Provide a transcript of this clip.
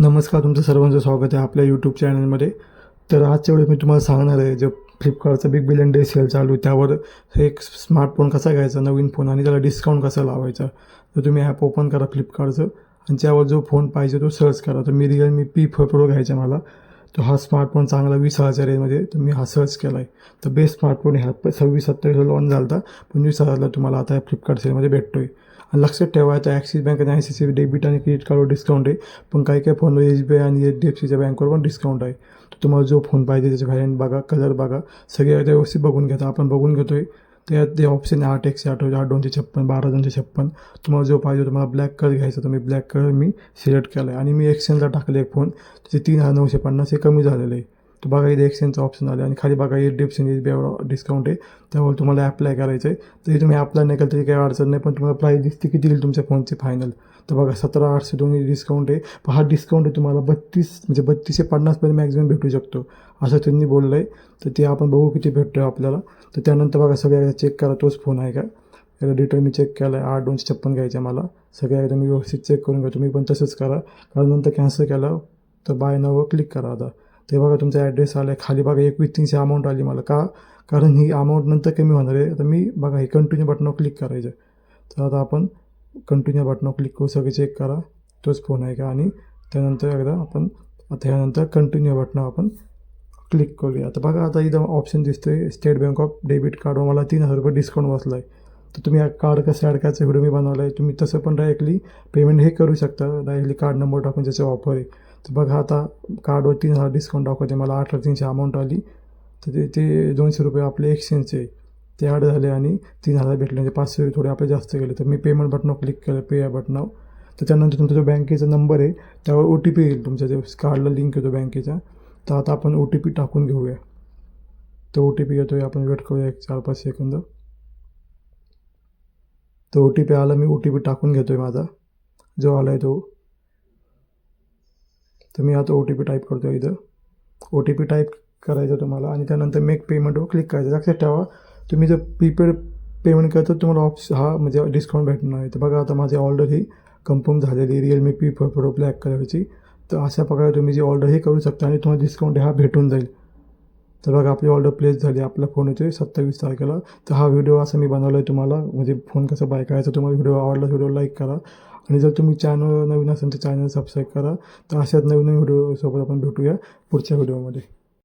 नमस्कार तुमचं सर्वांचं स्वागत आहे आपल्या यूट्यूब चॅनलमध्ये तर आजच्या वेळेस मी तुम्हाला सांगणार आहे जे फ्लिपकार्टचा बिग बिलियन डे सेल चालू आहे त्यावर एक स्मार्टफोन कसा घ्यायचा नवीन फोन आणि त्याला डिस्काउंट कसा लावायचा. तर तुम्ही ॲप ओपन करा फ्लिपकार्टचं आणि त्यावर जो फोन पाहिजे तो सर्च करा. तर मी रिअलमी पी फोर प्रो घ्यायचा मला. तर हा स्मार्टफोन चांगला वीस हजार रेंजमध्ये तुम्ही हा सर्च केला आहे तर बेस्ट स्मार्टफोन ह्या सव्वीस सत्तावीस लॉन्च झाला होता. पण वीस हजारला तुम्हाला आता फ्लिपकार्ट सेलमध्ये भेटतो आहे आणि लक्षात ठेवा आता ॲक्सिस बँक आणि आय सी सी डेबिट आणि क्रेडिट कार्डवर डिस्काउंट आहे. पण काही काही फोनवर एस बी आय आणि एच डी एफ सीच्या बँकवर पण डिस्काउंट आहे. तर तुम्हाला जो फोन पाहिजे त्याचे व्हॅरियंट बघा कलर बघा. सगळे व्यवस्थित बघून घ्या. आपण बघून घेतो आहे ते ते ऑप्शन आहे आठ एकशे आठ आठ दोनशे छप्पन बारा दोनशे छप्पन. तुम्हाला जो पाहिजे तुम्हाला ब्लॅक कलर घ्यायचा तुम्ही मी ब्लॅक कलर मी सिलेक्ट केला आहे आणि मी एक्सचेंजला टाकले एक फोन त्याचे तीन हजार नऊशे पन्नास हे कमी झालेलं आहे. तर बघा इथे एक्सचेंजचं ऑप्शन आलं आणि खाली बघा एच डी इज सी डिस्काउंट आहे. त्यावर तुम्हाला अप्लाय करायचं आहे तरी तुम्ही अप्लाय नाही केलं तरी काही अडचण नाही पण तुम्हाला प्राईस दिसते किती येईल तुमच्या फोनचे फायनल तर बघा सतरा आठशे दोन्ही डिस्काउंट आहे. पण हा डिस्काउंट आहे तुम्हाला बत्तीस म्हणजे बत्तीसशे पन्नासपर्यंत मॅक्झिमम भेटू शकतो. असं त्यांनी बोललं आहे तर ते आपण बघू किती भेटतो आपल्याला. तर त्यानंतर बघा सगळ्या चेक करा तोच फोन आहे का? याला डिटेल मी चेक केला आहे आठ दोनशे छप्पन घ्यायचे आहे मला. सगळ्या एकदा मी व्यवस्थित चेक करून घ्या. तुम्ही पण तसंच करा. कारण नंतर कॅन्सल केलं तर बाय नावं क्लिक करा आता. ते बघा तुमचा ॲड्रेस आला आहे खाली बघा एकवीस तीनशे अमाऊंट आली मला. का? कारण ही अमाऊंट नंतर कमी होणार आहे. तर मी बघा हे कंटिन्यू बटनावर क्लिक करायचं. तर आता आपण कंटिन्यू बटनावर क्लिक करू सगळे चेक करा. तोच फोन आहे का? आणि त्यानंतर एकदा आपण आता ह्यानंतर कंटिन्यू बटनावर आपण क्लिक करूया. आता बघा आता इथं ऑप्शन दिसतोय. स्टेट बँक ऑफ डेबिट कार्डवर मला तीन हजार रुपये डिस्काउंट बसला आहे तर तुम्ही हा कार्ड कसं ॲड करायचं व्हिडिओ मी बनवला आहे तुम्ही तसं पण डायरेक्टली पेमेंट हे करू शकता. डायरेक्टली कार्ड नंबर टाकून त्याचा ऑफर आहे. तर बघा आता कार्डवर तीन हजार डिस्काउंट दाखवते. मला आठ हजार तीनशे अमाऊंट आली. तर ते ते दोनशे रुपये आपले एक्सचेंजचे ते ॲड झाले आणि तीन हजार भेटले. म्हणजे पाचशे रुपये थोडे आपले जास्त गेले. तर मी पेमेंट बटनावर क्लिक केलं पे या बटनावर तर त्यानंतर तुमचा जो बँकेचा नंबर आहे त्यावर ओ टी पी येईल तुमच्या. जे कार्डला लिंक येतो बँकेचा तर आता आपण ओ टी पी टाकून घेऊया. तो ओ टी पी येतो आहे आपण वेट करूया एक चार पाच सेकंद तो ओ टी पी आला मी ओ टी पी टाकून घेतो आहे माझा. जो आला आहे तो. तर मी आता ओ टी पी टाईप करतो इथं. ओ टी पी टाईप करायचं तुम्हाला आणि त्यानंतर मेक पेमेंटवर क्लिक करायचं. लक्षात ठेवा तुम्ही जर प्रीपेड पेमेंट करता तुम्हाला ऑप्स हा म्हणजे डिस्काउंट भेटणार आहे. तर बघा आता माझी ऑर्डर ही कन्फर्म झालेली Realme P four pro black कलरची तर अशा प्रकारे तुम्ही जी ऑर्डर हे करू शकता आणि तुम्हाला डिस्काउंट हा भेटून जाईल. तर बघा आपली ऑर्डर प्लेस झाली. आपला फोन येतो आहे सत्तावीस तारखेला. तर हा व्हिडिओ असा मी बनवला आहे तुम्हाला. म्हणजे फोन कसा बाय करायचा तुम्हाला व्हिडिओ आवडला व्हिडिओ लाईक करा. आणि जर तुम्ही चॅनल नवीन असेल तर चॅनल सबस्क्राईब करा. तर अशाच नवीन नवीन व्हिडिओसोबत आपण भेटूया पुढच्या व्हिडिओमध्ये.